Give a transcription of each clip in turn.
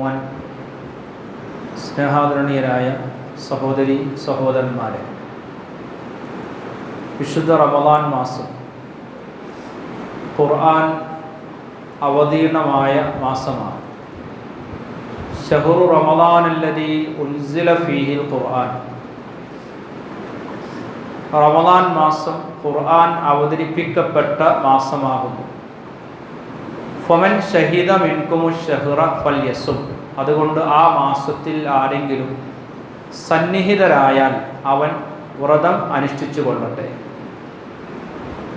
മോൻ സ്നേഹാദരണീയരായ സഹോദരി സഹോദരന്മാരെ. വിശുദ്ധ റമദാൻ മാസം ഖുർആൻ അവതീർണമായ മാസമാണ്. ഷഹുറു റമദാൻ അല്ലതി ഉൽസില ഫീഹിൽ ഖുർആൻ. റമദാൻ മാസം ഖുർആൻ അവതരിപ്പിക്കപ്പെട്ട മാസമാകുന്നു. ഫമൻ ഷഹീദ മിൻകുമു ഷഹ്റ ഫൽ യസും അതുകൊണ്ട് ആ മാസത്തിൽ ആരെങ്കിലും സന്നിഹിതരായാൽ അവൻ വ്രതം അനുഷ്ഠിച്ചു കൊള്ളട്ടെ.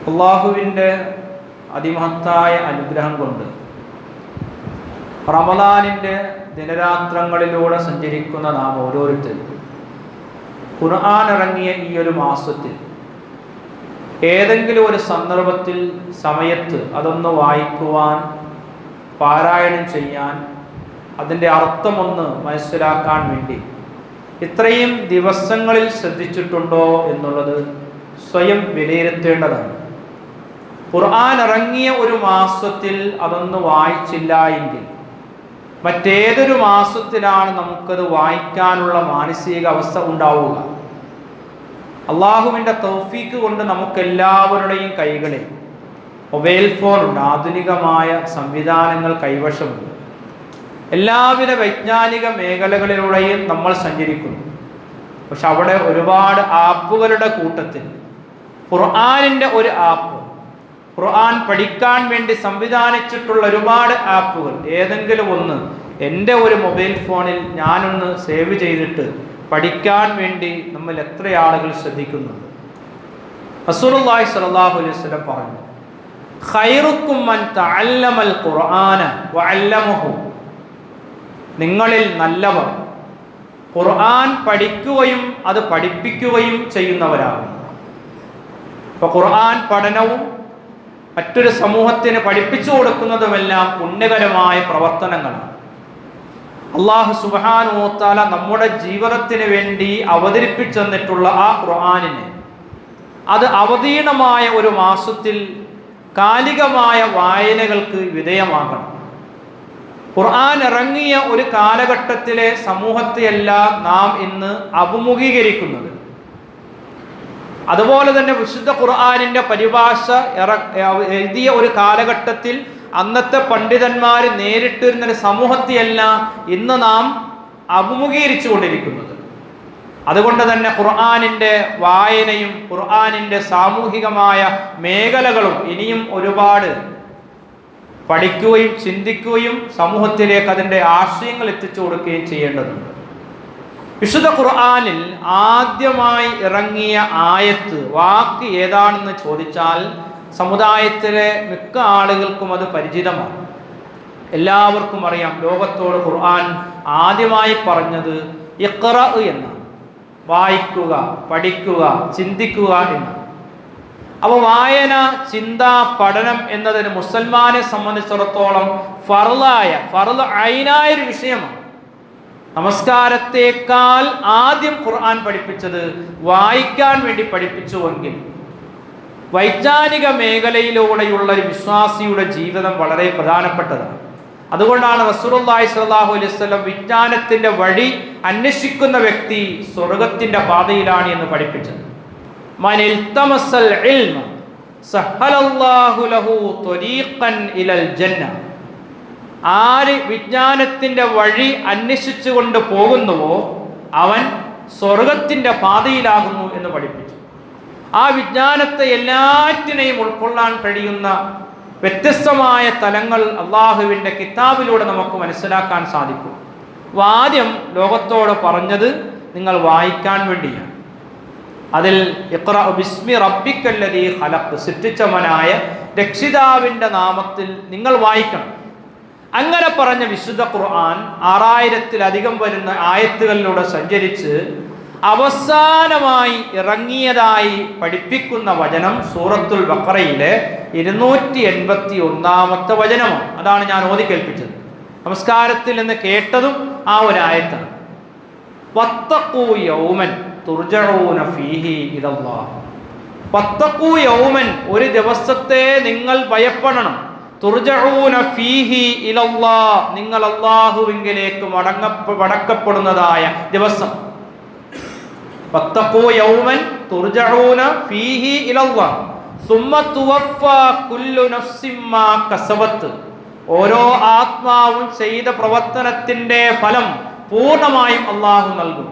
അള്ളാഹുവിന്റെ അതിമഹത്തായ അനുഗ്രഹം കൊണ്ട് റമദാനിന്റെ ദിനരാത്രങ്ങളിലൂടെ സഞ്ചരിക്കുന്ന നാം ഓരോരുത്തരും ഖുർആൻ ഇറങ്ങിയ ഈ ഒരു മാസത്തിൽ ഏതെങ്കിലും ഒരു സന്ദർഭത്തിൽ സമയത്ത് അതൊന്ന് വായിക്കുവാൻ പാരായണം ചെയ്യാൻ അതിന്റെ അർത്ഥമൊന്ന് മനസ്സിലാക്കാൻ വേണ്ടി. ഇത്രയും ദിവസങ്ങളിൽ ശ്രദ്ധിച്ചിട്ടുണ്ടോ എന്നുള്ളത് സ്വയം വിലയിരുത്തേണ്ടതാണ്. ഖുർആൻ ഇറങ്ങിയ ഒരു മാസത്തിൽ അതൊന്ന് വായിച്ചില്ല എങ്കിൽ മറ്റേതൊരു മാസത്തിലാണ് നമുക്കത് വായിക്കാനുള്ള മാനസിക അവസ്ഥ ഉണ്ടാവുക. അള്ളാഹുവിന്റെ തൗഫീക്ക് കൊണ്ട് നമുക്കെല്ലാവരുടെയും കൈകളിൽ മൊബൈൽ ഫോണുണ്ട് ആധുനികമായ സംവിധാനങ്ങൾ കൈവശമുണ്ട്. എല്ലാവിധ വൈജ്ഞാനിക മേഖലകളിലൂടെയും നമ്മൾ സഞ്ചരിക്കുന്നു. പക്ഷെ അവിടെ ഒരുപാട് ആപ്പുകളുടെ കൂട്ടത്തിൽ ഖുർആാനിന്റെ ഒരു ആപ്പ് ഖുർആൻ പഠിക്കാൻ വേണ്ടി സംവിധാനിച്ചിട്ടുള്ള ഒരുപാട് ആപ്പുകൾ. ഏതെങ്കിലും ഒന്ന് എന്റെ ഒരു മൊബൈൽ ഫോണിൽ ഞാനൊന്ന് സേവ് ചെയ്തിട്ട് പഠിക്കാൻ വേണ്ടി നമ്മൾ എത്ര ആളുകൾ ശ്രദ്ധിക്കുന്നുണ്ട്? അസുറുല്ലാഹി സ്വല്ലല്ലാഹു അലൈഹി പറഞ്ഞു നിങ്ങളിൽ നല്ലവർ ഖുർആൻ പഠിക്കുകയും അത് പഠിപ്പിക്കുകയും ചെയ്യുന്നവരാകും അപ്പോൾ ഖുർആൻ പഠനവും മറ്റൊരു സമൂഹത്തിന് പഠിപ്പിച്ചു കൊടുക്കുന്നതുമെല്ലാം പുണ്യകരമായ പ്രവർത്തനങ്ങളാണ്. അള്ളാഹു സുബാനോത്താല നമ്മുടെ ജീവിതത്തിന് വേണ്ടി അവതരിപ്പിച്ചു തന്നിട്ടുള്ള ആ ഖുർആാനിനെ. അത് അവതീർണമായ ഒരു മാസത്തിൽ കാലികമായ വായനകൾക്ക് വിധേയമാകണം. ഖുർആൻ ഇറങ്ങിയ ഒരു കാലഘട്ടത്തിലെ സമൂഹത്തെയെല്ലാം നാം ഇന്ന് അഭിമുഖീകരിക്കുന്നത്. അതുപോലെ തന്നെ വിശുദ്ധ ഖുർആാനിന്റെ പരിഭാഷ എഴുതിയ ഒരു കാലഘട്ടത്തിൽ അന്നത്തെ പണ്ഡിതന്മാർ നേരിട്ടിരുന്ന ഒരു സമൂഹത്തെയല്ല ഇന്ന് നാം അഭിമുഖീകരിച്ചു കൊണ്ടിരിക്കുന്നത് അതുകൊണ്ട് തന്നെ ഖുർആാനിന്റെ വായനയും ഖുർആാനിന്റെ സാമൂഹികമായ മേഖലകളും ഇനിയും ഒരുപാട് പഠിക്കുകയും ചിന്തിക്കുകയും സമൂഹത്തിലേക്ക് അതിന്റെ ആശയങ്ങൾ എത്തിച്ചു കൊടുക്കുകയും ചെയ്യേണ്ടതുണ്ട്. വിശുദ്ധ ഖുർആാനിൽ ആദ്യമായി ഇറങ്ങിയ ആയത്ത് വാക്ക് ഏതാണെന്ന് ചോദിച്ചാൽ സമുദായത്തിലെ മിക്ക ആളുകൾക്കും അത് പരിചിതമാണ്. എല്ലാവർക്കും അറിയാം ലോകത്തോട് ഖുർആൻ ആദ്യമായി പറഞ്ഞത് ഇഖ്റ എന്നാണ്. വായിക്കുക പഠിക്കുക ചിന്തിക്കുക എന്ന്. അപ്പോൾ വായന ചിന്ത പഠനം എന്നതിന് മുസൽമാനെ സംബന്ധിച്ചിടത്തോളം ഫറലായ ഫർല അയിനായ ഒരു വിഷയമാണ്. നമസ്കാരത്തേക്കാൾ ആദ്യം ഖുർആൻ പഠിപ്പിച്ചത് വായിക്കാൻ വേണ്ടി പഠിപ്പിച്ചുവെങ്കിൽ വൈജ്ഞാനിക മേഖലയിലൂടെയുള്ള ഒരു വിശ്വാസിയുടെ ജീവിതം വളരെ പ്രധാനപ്പെട്ടതാണ്. അതുകൊണ്ടാണ് റസൂലുള്ളാഹി സ്വല്ലല്ലാഹു അലൈഹി വസല്ലം വിജ്ഞാനത്തിന്റെ വഴി അന്വേഷിക്കുന്ന വ്യക്തി സ്വർഗത്തിന്റെ പാതയിലാണ് എന്ന് പഠിപ്പിച്ചത്. മനിൽ തമസൽ ഇൽമ സഹലല്ലാഹു ലഹു തരീഖൻ ഇലൽ ജന്ന. ആര് വിജ്ഞാനത്തിന്റെ വഴി അന്വേഷിച്ചുകൊണ്ട് പോകുന്നുവോ അവൻ സ്വർഗത്തിന്റെ പാതയിലാകുന്നു എന്ന് പഠിപ്പിച്ചു. ആ വിജ്ഞാനത്തെ എല്ലാറ്റിനെയും ഉൾക്കൊള്ളാൻ കഴിയുന്ന വ്യത്യസ്തമായ തലങ്ങൾ അള്ളാഹുവിന്റെ കിതാബിലൂടെ നമുക്ക് മനസ്സിലാക്കാൻ സാധിക്കും. വാദ്യം ലോകത്തോട് പറഞ്ഞത് നിങ്ങൾ വായിക്കാൻ വേണ്ടിയാണ്. അതിൽ ഇഖ്റ ബിസ്മി റബ്ബിക്കല്ലതി ഹലക്ക് സൃഷ്ടിച്ചവനായ രക്ഷിതാവിന്റെ നാമത്തിൽ നിങ്ങൾ വായിക്കണം. അങ്ങനെ പറഞ്ഞ വിശുദ്ധ ഖുർആൻ ആറായിരത്തിലധികം വരുന്ന ആയത്തുകളിലൂടെ സഞ്ചരിച്ച് അവസാനമായി ഇറങ്ങിയതായി പഠിപ്പിക്കുന്ന വചനം സൂറത്തുൽ ബക്കറയിലെ ഇരുന്നൂറ്റി എൺപത്തി ഒന്നാമത്തെ വചനമാണ്. അതാണ് ഞാൻ ഓതി കേൾപ്പിച്ചത്. നമസ്കാരത്തിൽ നിന്ന് കേട്ടതും ആ ഒരു ആയത്താണ്. വത്തക്കൂ യൗമൻ തുർജഊന ഫീഹി ഇലല്ലാഹ്. വത്തക്കൂ യൗമൻ ഒരു ദിവസത്തെ നിങ്ങൾ ഭയപ്പെടണം. തുർജഊന ഫീഹി ഇലല്ലാ നിങ്ങൾ അള്ളാഹുവിങ്കിലേക്ക് മടങ്ങ മടക്കപ്പെടുന്നതായ ദിവസം. യൗമൻ തുർജഊന ഫീഹി ഇലല്ലാഹ് കുല്ലു നഫ്സിൻ മാ ഓരോ ആത്മാവും ചെയ്ത പ്രവർത്തനത്തിന്റെ ഫലം പൂർണമായും അള്ളാഹു നൽകും.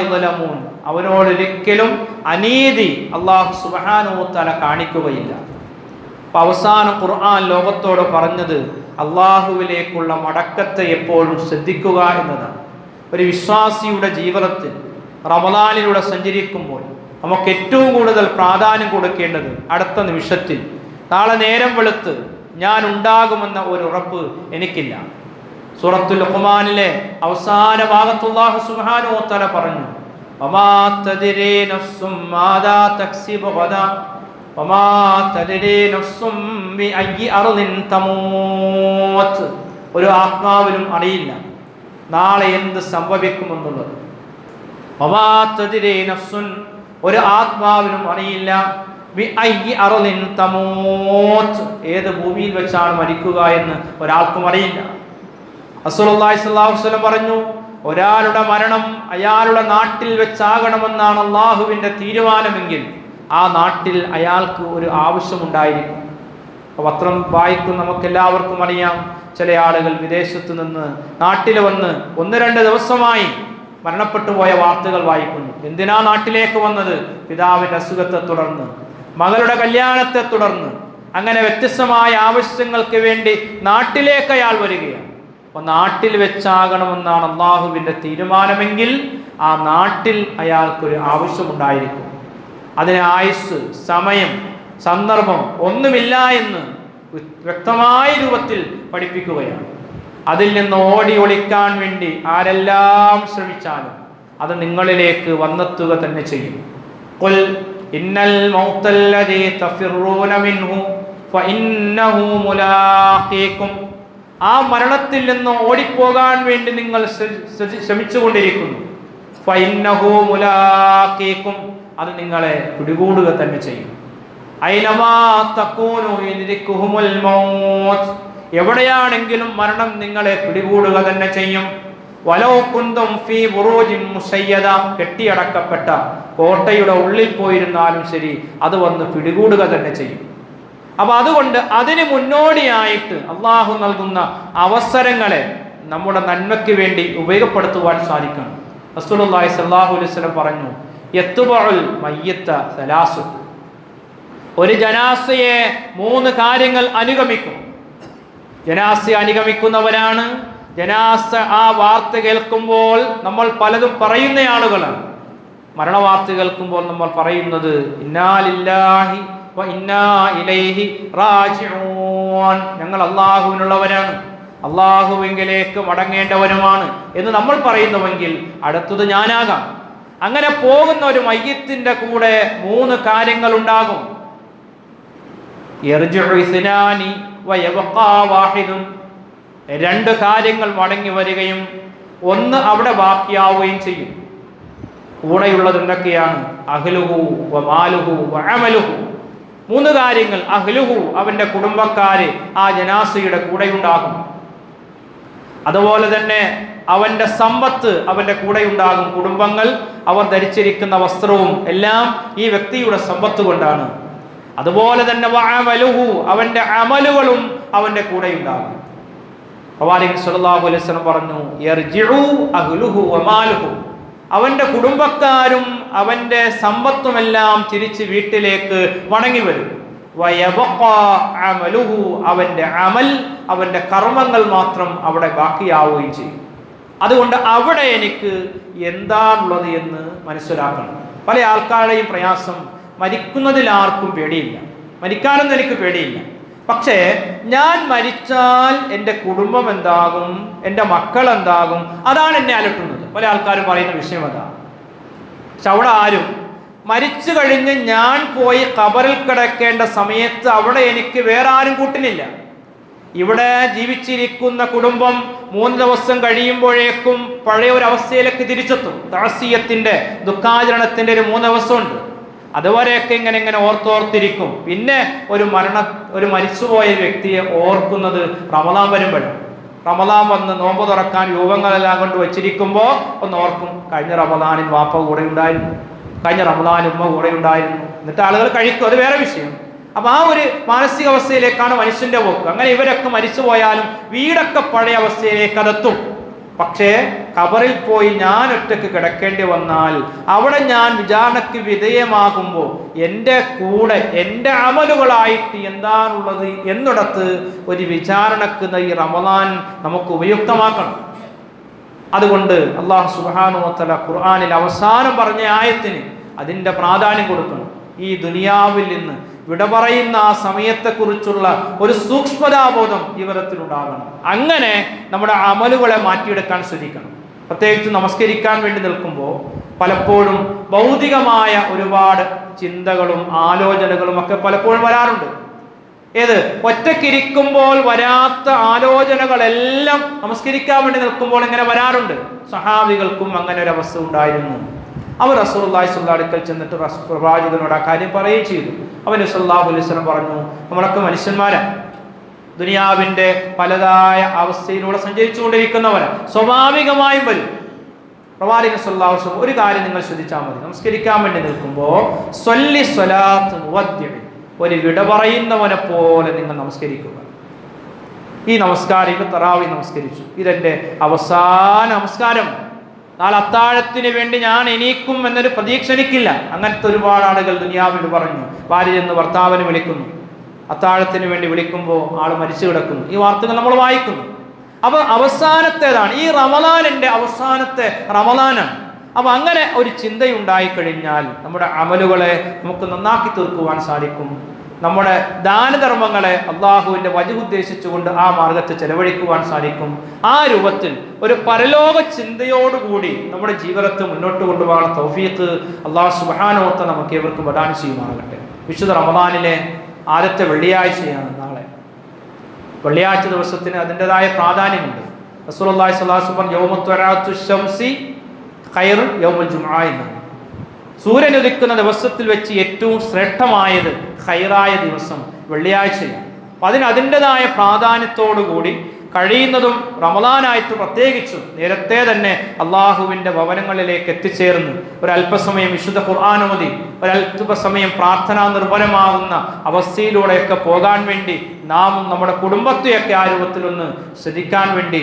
യുദ്ലമൂൻ അവനോടൊരിക്കലും അനീതി അള്ളാഹു സുബ്ഹാനഹു തആല കാണിക്കുകയില്ല. അപ്പൊ അവസാനം ഖുർആൻ ലോകത്തോട് പറഞ്ഞത് അള്ളാഹുവിലേക്കുള്ള മടക്കത്തെ എപ്പോഴും ശ്രദ്ധിക്കുക എന്നതാണ്. ഒരു വിശ്വാസിയുടെ ജീവിതത്തിൽ റമദാനിലൂടെ സഞ്ചരിക്കുമ്പോൾ നമുക്ക് ഏറ്റവും കൂടുതൽ പ്രാധാന്യം കൊടുക്കേണ്ടത് അടുത്ത നിമിഷത്തിൽ നാളെ നേരം വെളുത്ത് ഞാൻ ഉണ്ടാകുമെന്ന ഒരു ഉറപ്പ് എനിക്കില്ല. സൂറത്തുൽ ലുഖ്മാനിലെ അവസാന ഭാഗത്തുള്ള തആല പറഞ്ഞു ഒരു ആത്മാവിനും അറിയില്ല നാളെ എന്ത് സംഭവിക്കുമെന്നുള്ളത്. വമാ തദ്രി നഫ്സുൻ ഒരു ആത്മാവിനും അറിയില്ല തമൂത്ത് ഏത് ഭൂമിയിൽ വെച്ചാണ് മരിക്കുക എന്ന് ഒരാൾക്കും അറിയില്ല. അസുലി വസല്ലം പറഞ്ഞു ഒരാളുടെ മരണം അയാളുടെ നാട്ടിൽ വെച്ചാകണമെന്നാണ് അള്ളാഹുവിന്റെ തീരുമാനമെങ്കിൽ ആ നാട്ടിൽ അയാൾക്ക് ഒരു ആവശ്യമുണ്ടായിരിക്കും. പത്രം വായിക്കും നമുക്ക് എല്ലാവർക്കും അറിയാം ചില ആളുകൾ വിദേശത്ത് നിന്ന് നാട്ടിൽ വന്ന് ഒന്ന് രണ്ട് ദിവസമായി മരണപ്പെട്ടു പോയ വാർത്തകൾ വായിക്കുന്നു. എന്തിനാ നാട്ടിലേക്ക് വന്നത്? പിതാവിന്റെ അസുഖത്തെ തുടർന്ന്. മകളുടെ കല്യാണത്തെ തുടർന്ന്. അങ്ങനെ വ്യത്യസ്തമായ ആവശ്യങ്ങൾക്ക് വേണ്ടി നാട്ടിലേക്ക് അയാൾ വരികയാണ്. അപ്പൊ നാട്ടിൽ വെച്ചാകണമെന്നാണ് അള്ളാഹുവിന്റെ തീരുമാനമെങ്കിൽ ആ നാട്ടിൽ അയാൾക്കൊരു ആവശ്യമുണ്ടായിരിക്കും. അതിന് ആയുസ് സമയം സന്ദർഭം ഒന്നുമില്ല എന്ന് വ്യക്തമായ രൂപത്തിൽ പഠിപ്പിക്കുകയാണ്. അതിൽ നിന്ന് ഓടി ഒളിക്കാൻ വേണ്ടി ആരെല്ലാം ശ്രമിച്ചാലും അത് നിങ്ങളിലേക്ക് വന്നെത്തുക തന്നെ ചെയ്യും. ഖുൽ ഇന്നൽ മുലാഖീകും ആ മരണത്തിൽ നിന്ന് ഓടിപ്പോകാൻ വേണ്ടി നിങ്ങൾ ശ്ര- ശ്ര- ശ്രമിച്ചുകൊണ്ടിരിക്കുന്നു. മുലാഖീകും അത് നിങ്ങളെ പിടികൂടുക തന്നെ ചെയ്യും. ഐനമാ എവിടെയാണെങ്കിലും മരണം നിങ്ങളെ പിടികൂടുക തന്നെ ചെയ്യും. വലോ കുന്തും ഫീ ബുറോജിൻ മുസയ്യത കെട്ടിയടക്കപ്പെട്ട കോട്ടയുടെ ഉള്ളിൽ പോയിരുന്നാലും ശരി അത് വന്ന് പിടികൂടുക തന്നെ ചെയ്യും. അപ്പൊ അതുകൊണ്ട് അതിന് മുന്നോടിയായിട്ട് അള്ളാഹു നൽകുന്ന അവസരങ്ങളെ നമ്മുടെ നന്മയ്ക്ക് വേണ്ടി ഉപയോഗപ്പെടുത്തുവാൻ സാധിക്കണം. റസൂലുള്ളാഹി സ്വല്ലല്ലാഹു അലൈഹി വസല്ലം പറഞ്ഞു യത്തുബഉൽ മയ്യത്ത സലാസു ഒരു ജനാസയെ മൂന്ന് കാര്യങ്ങൾ അനുഗമിക്കും. ജനാസ അനുഗമിക്കുന്നവരാണ് ജനാസ ആ വാർത്ത കേൾക്കുമ്പോൾ നമ്മൾ പലതും പറയുന്ന ആളുകളാണ്. മരണവാർത്ത കേൾക്കുമ്പോൾ നമ്മൾ പറയുന്നത് ഇന്നാലില്ലാഹി ഇന്നാ ഇലൈഹി റാജിഊൻ. ഞങ്ങൾ അള്ളാഹുവിനുള്ളവരാണ് അള്ളാഹുവിങ്കിലേക്ക് മടങ്ങേണ്ടവരുമാണ് എന്ന് നമ്മൾ പറയുന്നുവെങ്കിൽ അടുത്തത് ഞാനാകാം. അങ്ങനെ പോകുന്ന ഒരു മയ്യത്തിന്റെ കൂടെ മൂന്ന് കാര്യങ്ങൾ ഉണ്ടാകും വയബഖാ രണ്ട് കാര്യങ്ങൾ മടങ്ങി വരികയും ഒന്ന് അവിടെ ബാക്കിയാവുകയും ചെയ്യും. കൂടെയുള്ളത് എന്തൊക്കെയാണ്? അഹ്ലുഹു വമാലുഹു വഅമലുഹു മൂന്ന് കാര്യങ്ങൾ അഹ്ലുഹു അവന്റെ കുടുംബക്കാര് ആ ജനാസയുടെ കൂടെയുണ്ടാകും. അതുപോലെ തന്നെ അവന്റെ സമ്പത്ത് അവന്റെ കൂടെയുണ്ടാകും. കുടുംബങ്ങൾ അവർ ധരിച്ചിരിക്കുന്ന വസ്ത്രവും എല്ലാം ഈ വ്യക്തിയുടെ സമ്പത്ത് കൊണ്ടാണ്. അതുപോലെ തന്നെ വഅമലുഹു അവന്റെ അമലുകളും അവന്റെ കൂടെയുണ്ടാകും. പ്രവാചകൻ സല്ലല്ലാഹു അലൈഹി വസല്ലം പറഞ്ഞു യർജിഉ അഹ്ലുഹു വമാലുഹു അവന്റെ കുടുംബക്കാരും അവന്റെ സമ്പത്തുമെല്ലാം തിരിച്ച് വീട്ടിലേക്ക് വണങ്ങി വരും. അവന്റെ അമൽ അവന്റെ കർമ്മങ്ങൾ മാത്രം അവിടെ ബാക്കിയാവുകയും ചെയ്യും. അതുകൊണ്ട് അവിടെ എനിക്ക് എന്താണുള്ളത് എന്ന് മനസ്സിലാക്കണം. പല ആൾക്കാരുടെയും പ്രയാസം മരിക്കുന്നതിൽ ആർക്കും പേടിയില്ല. മരിക്കാനൊന്നും എനിക്ക് പേടിയില്ല. പക്ഷേ ഞാൻ മരിച്ചാൽ എന്റെ കുടുംബം എന്താകും? എന്റെ മക്കൾ എന്താകും? അതാണ് എന്നെ അലട്ടുന്നത്. പല ആൾക്കാരും പറയുന്ന വിഷയം അതാണ് പക്ഷെ അവിടെ ആരും മരിച്ചു കഴിഞ്ഞ് ഞാൻ പോയി കബറിൽ കിടക്കേണ്ട സമയത്ത് അവിടെ എനിക്ക് വേറെ ആരും കൂട്ടിനില്ല. ഇവിടെ ജീവിച്ചിരിക്കുന്ന കുടുംബം മൂന്ന് ദിവസം കഴിയുമ്പോഴേക്കും പഴയ ഒരു അവസ്ഥയിലേക്ക് തിരിച്ചെത്തും. താസീയത്തിന്റെ ദുഃഖാചരണത്തിന്റെ ഒരു മൂന്ന് ദിവസമുണ്ട്. അതുവരെയൊക്കെ ഇങ്ങനെ ഇങ്ങനെ ഓർത്തോർത്തിരിക്കും. പിന്നെ ഒരു മരണ ഒരു മരിച്ചുപോയ വ്യക്തിയെ ഓർക്കുന്നത് റമദാൻ വരുമ്പോഴും റമദാൻ വന്ന് നോമ്പ് തുറക്കാൻ രൂപങ്ങളെല്ലാം കൊണ്ട് വെച്ചിരിക്കുമ്പോൾ ഒന്ന് ഓർക്കും കഴിഞ്ഞ റമദാനിൽ വാപ്പ കൂടെ ഉണ്ടായിരുന്നു. കഴിഞ്ഞ റമദാൻ ഉമ്മ കൂടെ ഉണ്ടായിരുന്നു. എന്നിട്ട് ആളുകൾ കഴിക്കും. അത് വേറെ വിഷയം. അപ്പൊ ആ ഒരു മാനസികാവസ്ഥയിലേക്കാണ് മനുഷ്യന്റെ പോക്ക്. അങ്ങനെ ഇവരൊക്കെ മരിച്ചു പോയാലും വീടൊക്കെ പഴയ അവസ്ഥയിലേക്ക് അതെത്തും. പക്ഷേ കബറിൽ പോയി ഞാൻ ഒറ്റയ്ക്ക് കിടക്കേണ്ടി വന്നാൽ അവിടെ ഞാൻ വിചാരണയ്ക്ക് വിധേയമാകുമ്പോൾ എന്റെ കൂടെ എന്റെ അമലുകളായിട്ട് എന്താണുള്ളത് എന്നിടത്ത് ഒരു വിചാരണക്ക് ഈ റമദാൻ നമുക്ക് ഉപയുക്തമാക്കണം. അതുകൊണ്ട് അള്ളാഹു സുബാനുവത്തല ഖുർആാനിൽ അവസാനം പറഞ്ഞ ആയത്തിന് അതിന്റെ പ്രാധാന്യം കൊടുക്കണം. ഈ ദുനിയാവിൽ നിന്ന് വിട പറയുന്ന ആ സമയത്തെക്കുറിച്ചുള്ള ഒരു സൂക്ഷ്മതാബോധം ഇവരത്തിലുണ്ടാകണം. അങ്ങനെ നമ്മുടെ അമലുകളെ മാറ്റിയെടുക്കാൻ ശ്രദ്ധിക്കണം. പ്രത്യേകിച്ച് നമസ്കരിക്കാൻ വേണ്ടി നിൽക്കുമ്പോൾ പലപ്പോഴും ഭൗതികമായ ഒരുപാട് ചിന്തകളും ആലോചനകളും ഒക്കെ പലപ്പോഴും വരാറുണ്ട്. ഏത്? ഒറ്റക്കിരിക്കുമ്പോൾ വരാത്ത ആലോചനകളെല്ലാം നമസ്കരിക്കാൻ വേണ്ടി നിൽക്കുമ്പോൾ ഇങ്ങനെ വരാറുണ്ട്. സഹാബികൾക്കും അങ്ങനെ ഒരു അവസ്ഥ ഉണ്ടായിരുന്നു. അവർ റസൂള്ളി സുല്ലാ അടുക്കൽ ചെന്നിട്ട് പ്രവാചകനോട് ആ കാര്യം പറയുകയും ചെയ്തു. അവൻ സല്ലാഹു അലൈവലം പറഞ്ഞു നമ്മളൊക്കെ മനുഷ്യന്മാരാണ് ദുനിയാവിന്റെ പലതായ അവസ്ഥയിലൂടെ സഞ്ചരിച്ചുകൊണ്ടിരിക്കുന്നവരാണ് സ്വാഭാവികമായും വരും. പ്രവാചകൻ സല്ലാഹു ഒരു കാര്യം നിങ്ങൾ ശ്രദ്ധിച്ചാൽ മതി. നമസ്കരിക്കാൻ വേണ്ടി നിൽക്കുമ്പോൾ സ്വല്ലി ഒരു വിട പറയുന്നവനെ പോലെ നിങ്ങൾ നമസ്കരിക്കുക. ഈ നമസ്കാരം ഇപ്പൊ തറാവി നമസ്കരിച്ചു. ഇതെന്റെ അവസാന നമസ്കാരം. നാളെ അത്താഴത്തിന് വേണ്ടി ഞാൻ എനിക്കും എന്നൊരു പ്രതീക്ഷ എനിക്കില്ല. അങ്ങനത്തെ ഒരുപാട് ആളുകൾ ദുനിയാവിൽ പറഞ്ഞു. ഭാര്യ എന്ന് ഭർത്താവിന് വിളിക്കുന്നു. അത്താഴത്തിന് വേണ്ടി വിളിക്കുമ്പോൾ ആൾ മരിച്ചു കിടക്കുന്നു. ഈ വാർത്തകൾ നമ്മൾ വായിക്കുന്നു. അപ്പൊ അവസാനത്തേതാണ്. ഈ റമലാനിന്റെ അവസാനത്തെ റമലാനാണ് അപ്പൊ അങ്ങനെ ഒരു ചിന്തയുണ്ടായി കഴിഞ്ഞാൽ നമ്മുടെ അമലുകളെ നമുക്ക് നന്നാക്കി തീർക്കുവാൻ സാധിക്കും. നമ്മുടെ ദാനധർമ്മങ്ങളെ അള്ളാഹുവിന്റെ വജുദ്ദേശിച്ചുകൊണ്ട് ആ മാർഗത്തെ ചെലവഴിക്കുവാൻ സാധിക്കും. ആ രൂപത്തിൽ ഒരു പരലോക ചിന്തയോടുകൂടി നമ്മുടെ ജീവിതത്തെ മുന്നോട്ട് കൊണ്ടുപോകാൻ തൗഫീത്ത് അള്ളാഹു സുബാനോത്ത നമുക്ക് ഇവർക്ക് പ്രദാനം ചെയ്യുമാറാകട്ടെ. വിശുദ്ധ റമദാനിലെ ആദ്യത്തെ വെള്ളിയാഴ്ചയാണ് നാളെ. വെള്ളിയാഴ്ച ദിവസത്തിന് അതിന്റെതായ പ്രാധാന്യമുണ്ട്. സ്വല്ലല്ലാഹു അലൈഹി വസല്ലം യൗമത്വരാത്തു ശംസി ഖൈറു യൗമുൽ ജുമുഅ എന്നാണ് സൂര്യൻ ഉദിക്കുന്ന ദിവസത്തിൽ വെച്ച് ഏറ്റവും ശ്രേഷ്ഠമായത് ഹൈറായ ദിവസം വെള്ളിയാഴ്ചയാണ്. അപ്പം അതിന് അതിന്റെതായ പ്രാധാന്യത്തോടുകൂടി കഴിയുന്നതും റമദാനായിട്ട് പ്രത്യേകിച്ചും നേരത്തെ തന്നെ അള്ളാഹുവിന്റെ ഭവനങ്ങളിലേക്ക് എത്തിച്ചേർന്ന് ഒരല്പസമയം വിശുദ്ധ ഖുർആാനുമതി ഒരല്പസമയം പ്രാർത്ഥനാ നിർഭരമാകുന്ന അവസ്ഥയിലൂടെയൊക്കെ പോകാൻ വേണ്ടി നാം നമ്മുടെ കുടുംബത്തെയൊക്കെ ആ രൂപത്തിലൊന്ന് ശ്രദ്ധിക്കാൻ വേണ്ടി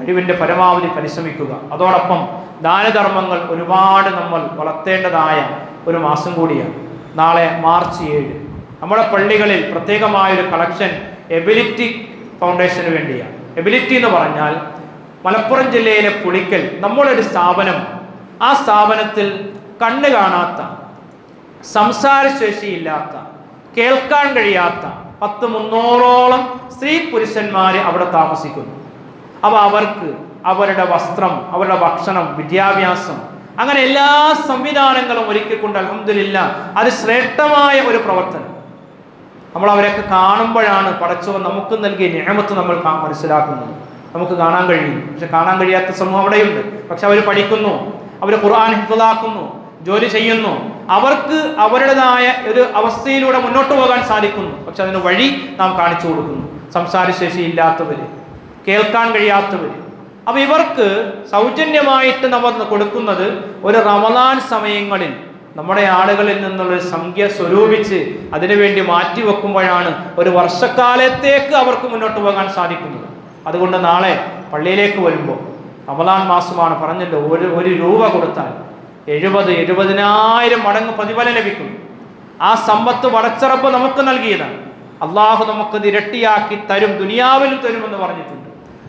കഴിവിന്റെ പരമാവധി പരിശ്രമിക്കുക. അതോടൊപ്പം ദാനധർമ്മങ്ങൾ ഒരുപാട് നമ്മൾ വളർത്തേണ്ടതായ ഒരു മാസം കൂടിയാണ്. നാളെ മാർച്ച് ഏഴ്. നമ്മുടെ പള്ളികളിൽ പ്രത്യേകമായൊരു കളക്ഷൻ എബിലിറ്റി ഫൗണ്ടേഷന് വേണ്ടിയാണ്. എബിലിറ്റി എന്ന് പറഞ്ഞാൽ മലപ്പുറം ജില്ലയിലെ പുളിക്കൽ നമ്മളൊരു സ്ഥാപനം. ആ സ്ഥാപനത്തിൽ കണ്ണ് കാണാത്ത സംസാരശേഷിയില്ലാത്ത കേൾക്കാൻ കഴിയാത്ത പത്ത് മുന്നൂറോളം സ്ത്രീ പുരുഷന്മാർ അവിടെ താമസിക്കുന്നു. അപ്പോൾ അവർക്ക് അവരുടെ വസ്ത്രം അവരുടെ ഭക്ഷണം വിദ്യാഭ്യാസം അങ്ങനെ എല്ലാ സംവിധാനങ്ങളും ഒരുക്കിക്കൊണ്ട് അലഹമില്ല അത് ശ്രേഷ്ഠമായ ഒരു പ്രവർത്തനം. നമ്മൾ അവരൊക്കെ കാണുമ്പോഴാണ് പടച്ചവൻ നമുക്ക് നൽകിയ നിയമത്ത് നമ്മൾ മനസ്സിലാക്കുന്നത്. നമുക്ക് കാണാൻ കഴിയും. പക്ഷെ കാണാൻ കഴിയാത്ത സമൂഹം അവിടെയുണ്ട്. പക്ഷെ അവർ പഠിക്കുന്നു അവർ ഖുർആൻ ഹിഫലാക്കുന്നു ജോലി ചെയ്യുന്നു. അവർക്ക് അവരുടേതായ ഒരു അവസ്ഥയിലൂടെ മുന്നോട്ട് പോകാൻ സാധിക്കുന്നു. പക്ഷെ അതിന് വഴി നാം കാണിച്ചു കൊടുക്കുന്നു. സംസാരശേഷി ഇല്ലാത്തവർ കേൾക്കാൻ കഴിയാത്തവർ അപ്പോൾ ഇവർക്ക് സൗജന്യമായിട്ട് നമ്മൾ കൊടുക്കുന്നത് ഒരു റമദാൻ സമയങ്ങളിൽ നമ്മുടെ ആളുകളിൽ നിന്നുള്ള ഒരു സംഖ്യ സ്വരൂപിച്ച് അതിനുവേണ്ടി മാറ്റി വെക്കുമ്പോഴാണ് ഒരു വർഷക്കാലത്തേക്ക് അവർക്ക് മുന്നോട്ട് പോകാൻ സാധിക്കുന്നത്. അതുകൊണ്ട് നാളെ പള്ളിയിലേക്ക് വരുമ്പോൾ റമദാൻ മാസമാണ് പറഞ്ഞല്ലോ ഒരു ഒരു രൂപ കൊടുത്താൽ എഴുപത് എഴുപതിനായിരം മടങ്ങ് പ്രതിഫലം ലഭിക്കും. ആ സമ്പത്ത് വടച്ചറപ്പ് നമുക്ക് നൽകിയതാണ്. അള്ളാഹു നമുക്ക് ഇരട്ടിയാക്കി തരും ദുനിയാവിലും തരുമെന്ന് പറഞ്ഞിട്ടുണ്ട്.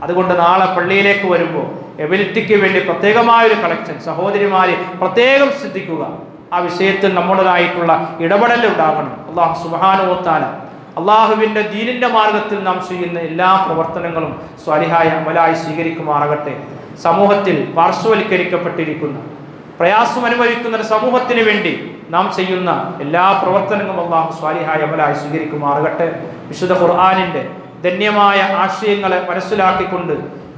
അതുകൊണ്ട് നാളെ പള്ളിയിലേക്ക് വരുമ്പോൾ എബിലിറ്റിക്ക് വേണ്ടി പ്രത്യേകമായൊരു കളക്ഷൻ സഹോദരിമാരെ പ്രത്യേകം ശ്രദ്ധിക്കുക. ആ വിഷയത്തിൽ നമ്മുടേതായിട്ടുള്ള ഇടപെടൽ ഉണ്ടാകണം. അള്ളാഹു സുബാനുവത്താല അള്ളാഹുവിന്റെ ദീനിന്റെ മാർഗത്തിൽ നാം ചെയ്യുന്ന എല്ലാ പ്രവർത്തനങ്ങളും സ്വാലിഹായ അമലായി സ്വീകരിക്കുമാറാകട്ടെ. സമൂഹത്തിൽ പാർശ്വവൽക്കരിക്കപ്പെട്ടിരിക്കുന്ന പ്രയാസം അനുഭവിക്കുന്ന ഒരു സമൂഹത്തിന് വേണ്ടി നാം ചെയ്യുന്ന എല്ലാ പ്രവർത്തനങ്ങളും അള്ളാഹു സ്വാലിഹായ അമലായി സ്വീകരിക്കുമാറാകട്ടെ. വിശുദ്ധ ഖുർആാനിന്റെ ധന്യമായ ആശയങ്ങളെ മനസ്സിലാക്കിക്കൊണ്ട്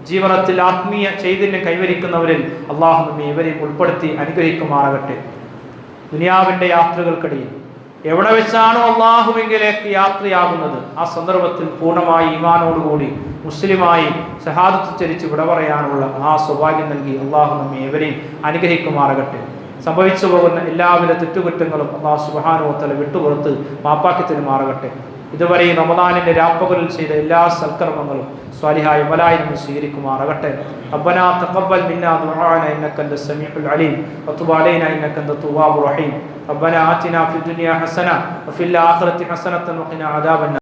ജീവിതത്തിൽ ആത്മീയ ചൈതന്യം കൈവരിക്കുന്നവരിൽ അള്ളാഹു നമ്മെ ഇവരെ ഉൾപ്പെടുത്തി അനുഗ്രഹിക്കുമാറാകട്ടെ. ദുനിയാവിന്റെ യാത്രകൾക്കിടയിൽ എവിടെ വെച്ചാണോ അള്ളാഹുവിങ്കിലേക്ക് യാത്രയാകുന്നത് ആ സന്ദർഭത്തിൽ പൂർണമായി ഈമാനോടുകൂടി മുസ്ലിമായി സഹാദത്ത് ചരിച്ച് വിട പറയാനുള്ള ആ സൗഭാഗ്യം നൽകി അള്ളാഹു നമ്മെ ഏവരെയും അനുഗ്രഹിക്കുമാറാകട്ടെ. സംഭവിച്ചു പോകുന്ന എല്ലാവിധ തെറ്റുകുറ്റങ്ങളും അള്ളാഹു സുബാനോത്തല വിട്ടുപുറത്ത് മാപ്പാക്കി തരുമാറാകട്ടെ. ഇതുവരെ ഈ റമദാനിന്റെ രാപ്പകലിൽ ചെയ്ത എല്ലാ സൽക്കർമ്മങ്ങളും സ്വാലിഹായ ബലായി നമ്മൾ സ്വീകരിക്കുമാറാകട്ടെ ربنا تقبل منا دعاءنا انك انت السميع العليم وتب علينا انك انت التواب الرحيم ربنا آتنا في الدنيا حسنه وفي الاخره حسنه وقنا عذاب النار